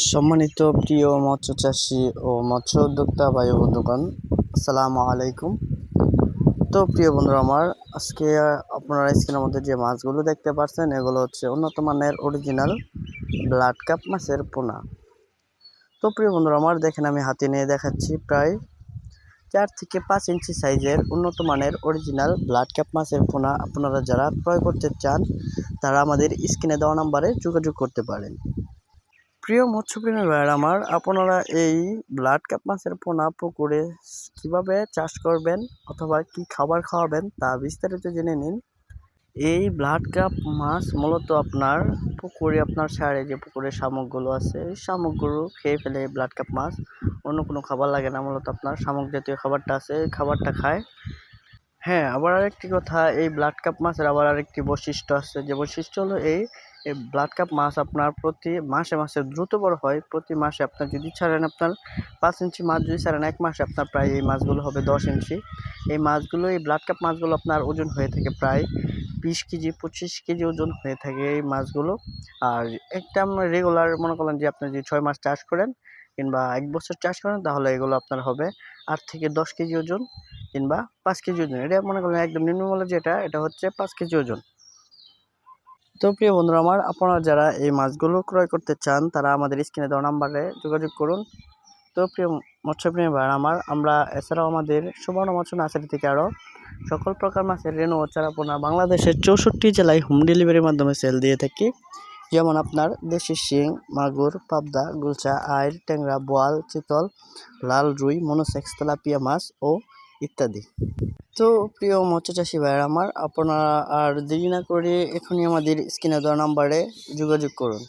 সম্মানিত প্রিয় মৎস্য চাষি ও মৎস্য উদ্যোক্তা ও বন্ধুগণ, আসসালামু আলাইকুম। তো প্রিয় বন্ধুরা আমার, আজকে আপনারা স্ক্রিনের মধ্যে যে মাছগুলো দেখতে পাচ্ছেন এগুলো হচ্ছে উন্নত মানের অরিজিনাল ব্লাড কাপ মাছের পোনা। তো প্রিয় বন্ধুরা আমার, দেখেন আমি হাতে নিয়ে দেখাচ্ছি প্রায় চার থেকে পাঁচ ইঞ্চি সাইজের উন্নত মানের অরিজিনাল ব্লাড কাপ মাছের পোনা। আপনারা যারা ক্রয় করতে চান, তারা আমাদের স্ক্রিনে দেওয়া নাম্বারে যোগাযোগ করতে পারেন। প্রিয় মৎস্যপ্রেমী ভাইয়ের, আমার আপনারা এই ব্লাড কাপ মাছের পোনা পুকুরে কীভাবে চাষ করবেন অথবা কি খাবার খাওয়াবেন তা বিস্তারিত জেনে নিন। এই ব্লাড কাপ মাছ মূলত আপনার পুকুরে, আপনার সারে যে পুকুরে শামুকগুলো আছে, এই শামুকগুলো খেয়ে ফেলে ব্লাড কাপ মাছ। অন্য কোনো খাবার লাগে না, মূলত আপনার শামুক জাতীয় খাবারটা আছে, এই খাবারটা খায়। হ্যাঁ আবার আরেকটি কথা, এই ব্লাড কাপ মাছের আবার আরেকটি বৈশিষ্ট্য আছে। যে বৈশিষ্ট্য হলো এই এই ব্লাড কাপ মাছ আপনার প্রতি মাসে মাসে দ্রুত বড় হয়। প্রতি মাসে আপনার যদি ছাড়েন আপনার পাঁচ ইঞ্চি মাছ, যদি ছাড়েন এক মাসে আপনার প্রায় এই মাছগুলো হবে দশ ইঞ্চি। এই মাছগুলো, এই ব্লাড কাপ মাছগুলো আপনার ওজন হয়ে থাকে প্রায় বিশ কেজি, পঁচিশ কেজি ওজন হয়ে থাকে এই মাছগুলো। আর একটা রেগুলার মনে করলেন যে আপনি যদি ছয় মাস চাষ করেন কিংবা এক বছর চাষ করেন, তাহলে এগুলো আপনার হবে আট থেকে দশ কেজি ওজন কিংবা পাঁচ কেজি ওজন। এটা মনে করলেন একদম নিম্নমূল্য যেটা, এটা হচ্ছে পাঁচ কেজি ওজন। তো প্রিয় বন্ধুরা আমার, আপনারা যারা এই মাছগুলো ক্রয় করতে চান, তারা আমাদের স্ক্রিনে দেওয়া নাম্বারে যোগাযোগ করুন। তো প্রিয় মৎস্যপ্রেমী ভাই আমার, আমরা এছাড়াও আমাদের সুবর্ণ মৎস্য নার্সারি থেকে আরও সকল প্রকার মাছের রেণু ও চারাপোনা বাংলাদেশের চৌষট্টি জেলায় হোম ডেলিভারির মাধ্যমে সেল দিয়ে থাকি। যেমন আপনার দেশি শিং, মাগুর, পাবদা, গুলচা আইর ট্যাংরা, বোয়াল, চিতল, লাল রুই, মনোসেক্স, তেলাপিয়া মাছ ও ইত্যাদি। তো প্রিয় মৎস্য চাষি ভাইয়ের, আমার আপনারা আর দেরি না করে এখনই আমাদের স্ক্রিনে দেওয়া নাম্বারে যোগাযোগ করুন।